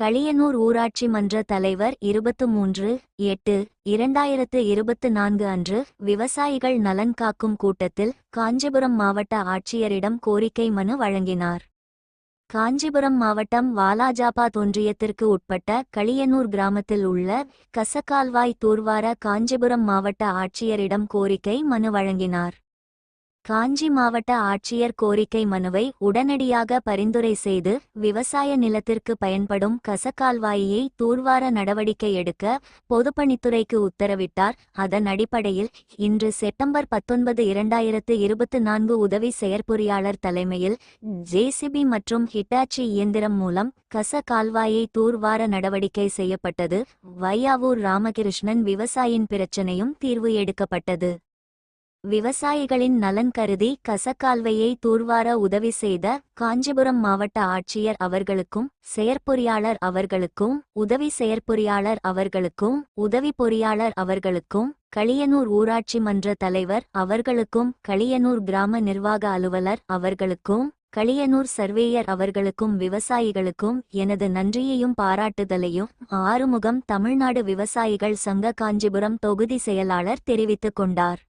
களியனூர் ஊராட்சி மன்ற தலைவர் இருபத்து மூன்று எட்டு இரண்டாயிரத்து இருபத்து நான்கு அன்று விவசாயிகள் நலன் காக்கும் கூட்டத்தில் காஞ்சிபுரம் மாவட்ட ஆட்சியரிடம் கோரிக்கை மனு வழங்கினார். காஞ்சிபுரம் மாவட்டம் வாலாஜாபாத் ஒன்றியத்திற்கு உட்பட்ட களியனூர் கிராமத்தில் உள்ள கசக்கால்வாய் தூர்வார காஞ்சிபுரம் மாவட்ட ஆட்சியரிடம் கோரிக்கை மனு வழங்கினார். காஞ்சி மாவட்ட ஆட்சியர் கோரிக்கை மனுவை உடனடியாக பரிந்துரை செய்து விவசாய நிலத்திற்கு பயன்படும் கசக்கால்வாயை தூர்வார நடவடிக்கை எடுக்க பொதுப்பணித்துறைக்கு உத்தரவிட்டார். அதன் அடிப்படையில் இன்று செப்டம்பர் பத்தொன்பது இரண்டாயிரத்து இருபத்து நான்கு உதவி செயற்பொறியாளர் தலைமையில் ஜேசிபி மற்றும் ஹிட்டாச்சி இயந்திரம் மூலம் கச கால்வாயை தூர்வார நடவடிக்கை செய்யப்பட்டது. வையாவூர் ராமகிருஷ்ணன் விவசாயியின் பிரச்சனையும் தீர்வு எடுக்கப்பட்டது. விவசாயிகளின் நலன் கருதி கசக்கால்வையை தூர்வார உதவி செய்த காஞ்சிபுரம் மாவட்ட ஆட்சியர் அவர்களுக்கும் செயற்பொறியாளர் அவர்களுக்கும் உதவி செயற்பொறியாளர் அவர்களுக்கும் உதவி பொறியாளர் அவர்களுக்கும் களியனூர் ஊராட்சி மன்ற தலைவர் அவர்களுக்கும் களியனூர் கிராம நிர்வாக அலுவலர் அவர்களுக்கும் களியனூர் சர்வேயர் அவர்களுக்கும் விவசாயிகளுக்கும் எனது நன்றியையும் பாராட்டுதலையும் ஆறுமுகம் தமிழ்நாடு விவசாயிகள் சங்க காஞ்சிபுரம் தொகுதி செயலாளர் தெரிவித்துக் கொண்டார்.